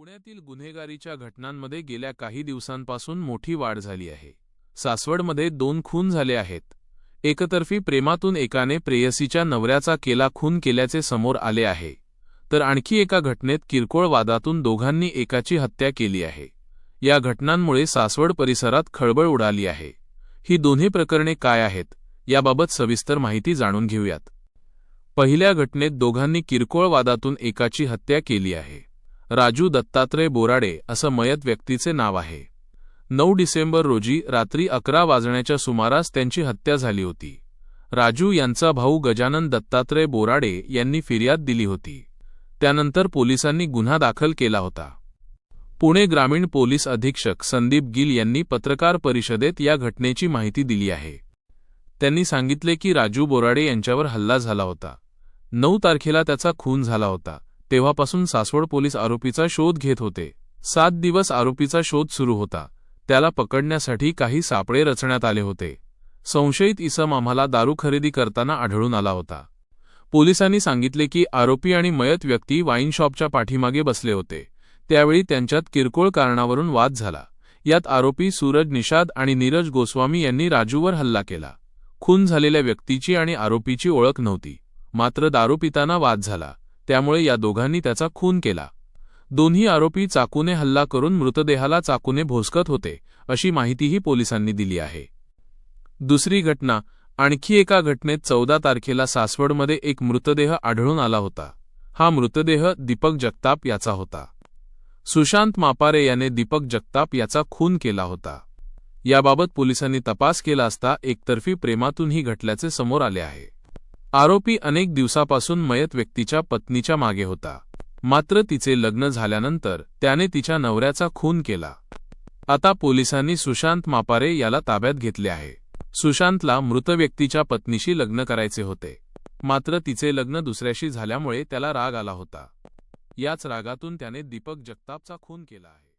पुण्यातील गुन्हेगारीच्या घटनांमध्ये गेल्या काही दिवसांपासून मोठी वाढ झाली आहे. सासवडमध्ये दोन खून झाले आहेत. एकतर्फी प्रेमातून एकाने प्रेयसीच्या नवऱ्याचा केला खून केल्याचे समोर आले आहे. तर आणखी एका घटनेत किरकोळ वादातून दोघांनी एकाची हत्या केली आहे. या घटनांमुळे सासवड परिसरात खळबळ उडाली आहे. ही दोन्ही प्रकरणे काय आहेत याबाबत सविस्तर माहिती जाणून घेऊयात. पहिल्या घटनेत दोघांनी किरकोळ वादातून एकाची हत्या केली आहे. राजू दत्तात्रय बोराडे असं मयत व्यक्तीचे नाव आहे. नऊ डिसेंबर रोजी रात्री अकरा वाजण्याच्या सुमारास त्यांची हत्या झाली होती. राजू यांचा भाऊ गजानन दत्तात्रय बोराडे यांनी फिर्याद दिली होती. त्यानंतर पोलिसांनी गुन्हा दाखल केला होता. पुणे ग्रामीण पोलीस अधीक्षक संदीप गिल यांनी पत्रकार परिषदेत या घटनेची माहिती दिली आहे. त्यांनी सांगितले की राजू बोराडे यांच्यावर हल्ला झाला होता. नऊ तारखेला त्याचा खून झाला होता. तेव्हापासून सासवड पोलीस आरोपीचा शोध घेत होते. सात दिवस आरोपीचा शोध सुरू होता. त्याला पकडण्यासाठी काही सापळे रचण्यात आले होते. संशयित इसम आम्हाला दारू खरेदी करताना आढळून आला होता. पोलिसांनी सांगितले की आरोपी आणि मयत व्यक्ती वाईन शॉपच्या पाठीमागे बसले होते. त्यावेळी त्यांच्यात किरकोळ कारणावरून वाद झाला. यात आरोपी सूरज निषाद आणि नीरज गोस्वामी यांनी राजूवर हल्ला केला. खून झालेल्या व्यक्तीची आणि आरोपीची ओळख नव्हती. मात्र दारू पिताना वाद झाला. त्यामुळे या दोघांनी त्याचा खून केला. दोन्ही आरोपी चाकूने हल्ला करून मृतदेहाला चाकूने भोसकत होते अशी माहितीही पोलिसांनी दिली आहे. दुसरी घटना आणखी एका घटनेत चौदा तारखेला सासवडमध्ये एक मृतदेह आढळून आला होता. हा मृतदेह दीपक जगताप याचा होता. सुशांत मापारे याने दीपक जगताप याचा खून केला होता. याबाबत पोलिसांनी तपास केला असता एकतर्फी प्रेमातूनही घटल्याचे समोर आले आहे. आरोपी अनेक दिवसापासून मयत व्यक्तीच्या पत्नीच्या मागे होता. मात्र तिचे लग्न झाल्यानंतर त्याने तिच्या नवऱ्याचा खून केला. आता पोलिसांनी सुशांत मापारे याला ताब्यात घेतले आहे. सुशांतला मृत व्यक्तीच्या पत्नीशी लग्न करायचे होते. मात्र तिचे लग्न दुसऱ्याशी झाल्यामुळे त्याला राग आला होता. याच रागातून त्याने दीपक जगतापचा खून केला आहे.